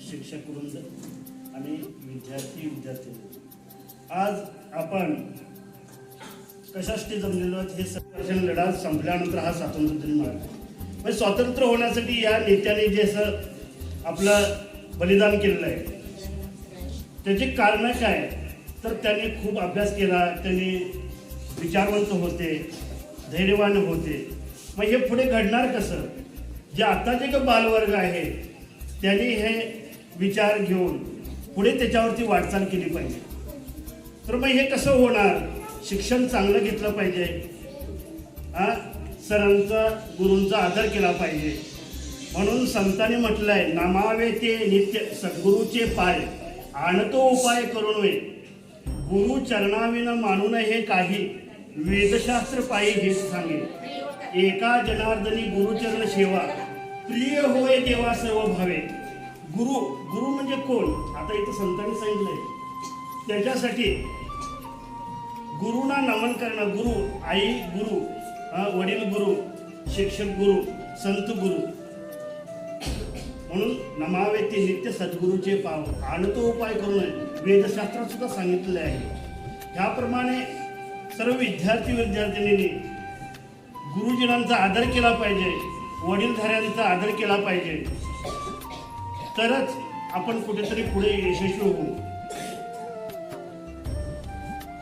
शिक्षक वृंद आणि विद्यार्थी विद्यार्थी आज आपण कशासाठी जमलेलो आहोत हे संघर्षण लढा संपल्यानंतर हा स्वातंत्र्य दिन मिळाला म्हणजे स्वातंत्र्य होण्यासाठी या नेत्याने जे असं आपलं बलिदान केलेलं आहे त्याची कारणं काय? तर त्यांनी खूप अभ्यास केला त्यांनी विचारवंत होते धैर्यवान होते. मग हे पुढे घडणार कसं? जे आत्ताचे का बालवर्ग आहे त्यांनी हे विचार घेऊन पुढे त्याच्यावरती वाटचाल केली पाहिजे. तर मग हे कसं होणार? शिक्षण चांगलं घेतलं पाहिजे. हा? सरांचा गुरूंचा आदर केला पाहिजे. म्हणून संतांनी म्हटलंय नमावे ते नित्य सद्गुरूचे पाय. आणतो उपाय करून वे. गुरु चरणाविन मानून हे काही. वेदशास्त्र पायी हेच सांगे. एका जनार्दनी गुरुचरण सेवा. प्रिय होय देवा सर्व भावे. गुरु गुरु म्हणजे कोण? आता इथं संतांनी सांगितलंय. त्याच्यासाठी गुरुना नमन करणं गुरु आई गुरु वडील गुरु शिक्षक गुरु संत गुरु. म्हणून नमावे ते नित्य सद्गुरूचे पाव. आणतो उपाय करून वेदशास्त्रात सुद्धा सांगितलेले आहे. त्याप्रमाणे सर्व विद्यार्थी विद्यार्थिनींनी गुरुजनांचा आदर केला पाहिजे. वडीलधाऱ्यांचा आदर केला पाहिजे. तरच आपण कुठेतरी पुढे यशस्वी होऊ.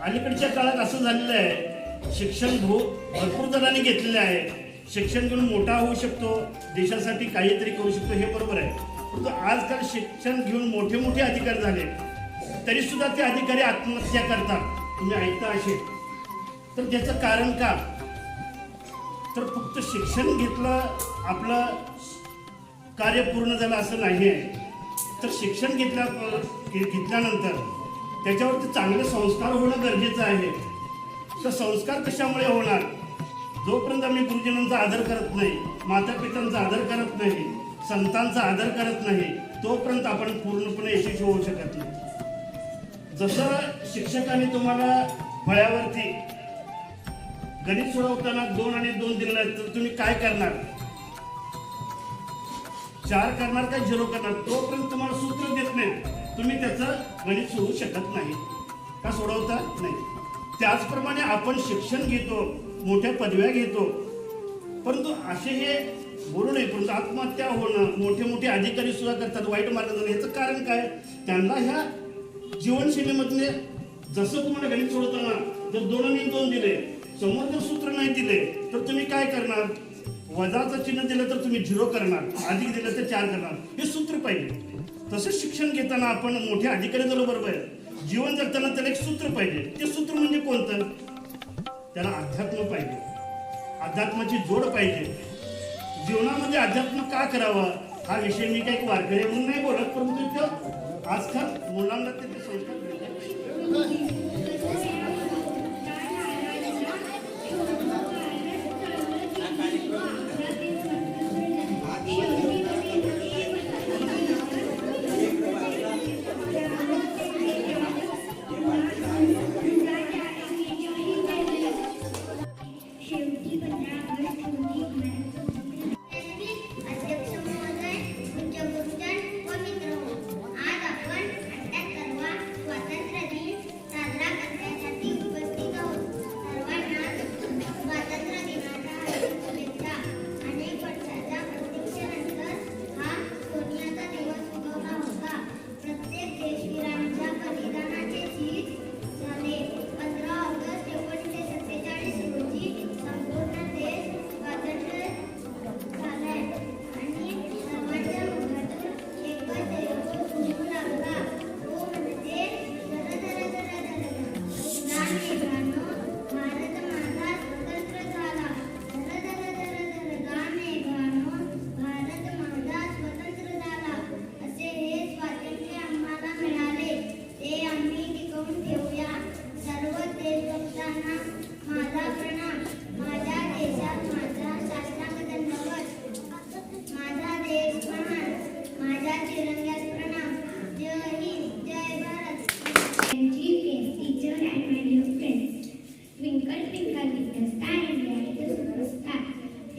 अलीकडच्या काळात असं झालेलं आहे शिक्षण भरपूर जणांनी घेतलेलं आहे. शिक्षण घेऊन मोठा होऊ शकतो देशासाठी काहीतरी करू शकतो हे बरोबर आहे. परंतु आजकाल शिक्षण घेऊन मोठे मोठे अधिकारी झाले. तरी सुद्धा ते अधिकारी आत्महत्या करतात. तुम्ही ऐकता असे. तर त्याचं कारण का? तर फक्त शिक्षण घेतलं आपलं कार्य पूर्ण झालं असं नाही आहे तर शिक्षण घेतल्या घेतल्यानंतर त्याच्यावरती चांगले संस्कार होणं गरजेचं आहे. तर संस्कार कशामुळे होणार? जोपर्यंत आम्ही गुरुजनांचा आदर करत नाही माता पित्यांचा आदर करत नाही संतांचा आदर करत नाही तोपर्यंत आपण पूर्णपणे यशस्वी होऊ शकत नाही. जसं शिक्षकाने तुम्हाला फळ्यावरती गणित सोडवताना दोन आणि दोन दिलेला तर तुम्ही काय करणार? चार करणार का झिरो करणार. तोपर्यंत तुम्हाला सूत्र देत नाही. तुम्ही त्याचं गणित सोडू शकत नाही. का सोडवता? नाही. त्याचप्रमाणे आपण शिक्षण घेतो मोठ्या पदव्या घेतो. परंतु असे हे बोलू नये परंतु आत्महत्या होणं मोठे मोठे अधिकारी सुद्धा करतात वाईट मार्गाने याचं कारण काय? त्यांना ह्या जीवनशैलीमधले जसं तुम्हाला गणित सोडवताना जर दोन दोन दिले समोर जर सूत्र नाही दिले तर तुम्ही काय करणार? वजाचं चिन्ह दिलं तर तुम्ही झिरो करणार अधिक दिलं तर चार करणार. हे सूत्र पाहिजे. तसंच शिक्षण घेताना आपण मोठे अधिकारी झालो बरोबर आहे जीवन जगताना त्याला एक सूत्र पाहिजे. ते सूत्र म्हणजे कोणतं? त्याला अध्यात्म पाहिजे. अध्यात्माची जोड पाहिजे. जीवनामध्ये अध्यात्म का करावं? हा विषय मी काही वारकरी म्हणून नाही बोलत परंतु आजकाल मुलांना ते ते संस्कार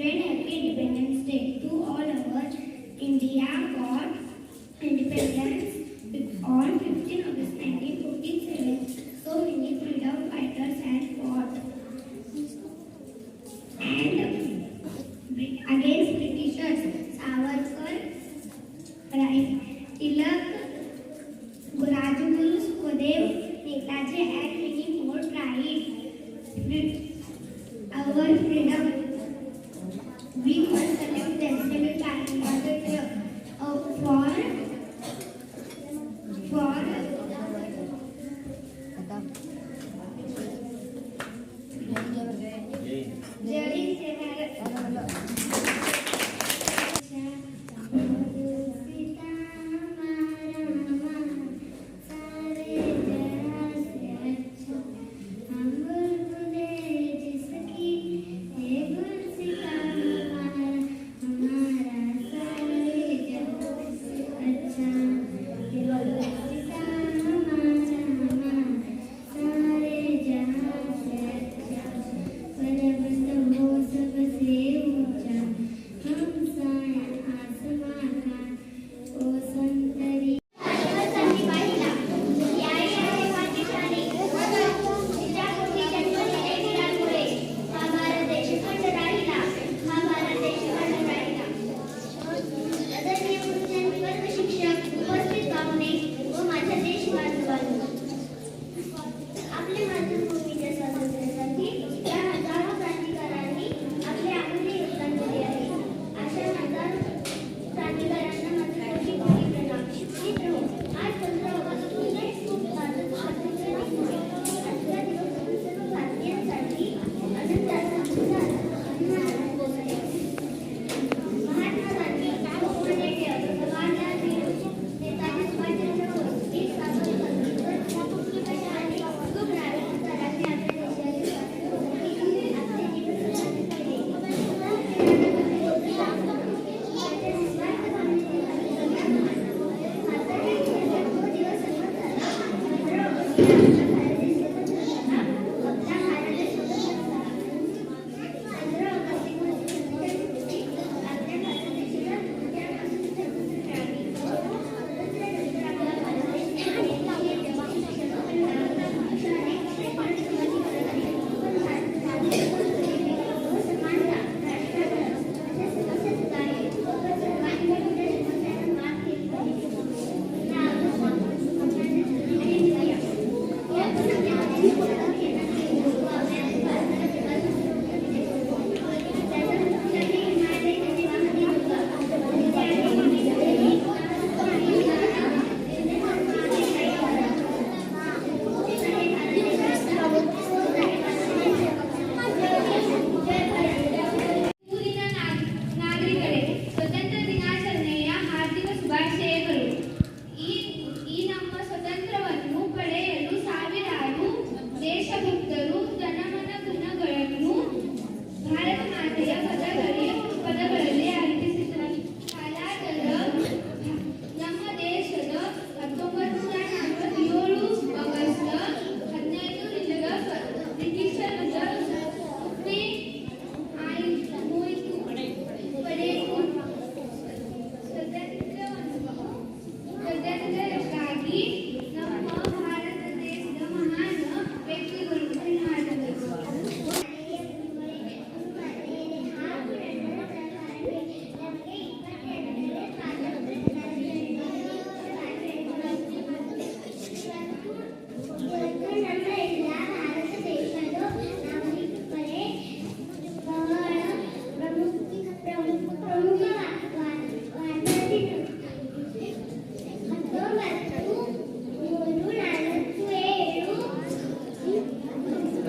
celebrate Happy Independence Day to all over. India for independence on 15 August 1947. So many freedom fighters and fought.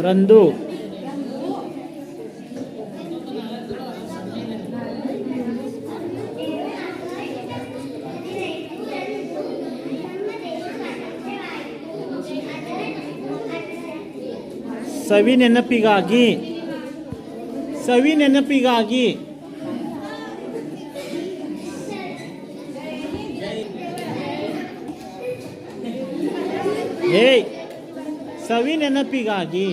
ರಂದು. ಸವಿ ನೆನಪಿಗಾಗಿ ಸವಿ ನೆನಪಿಗಾಗಿ. ಹೇಯ್ ಸವಿ ನೆನಪಿಗಾಗಿ.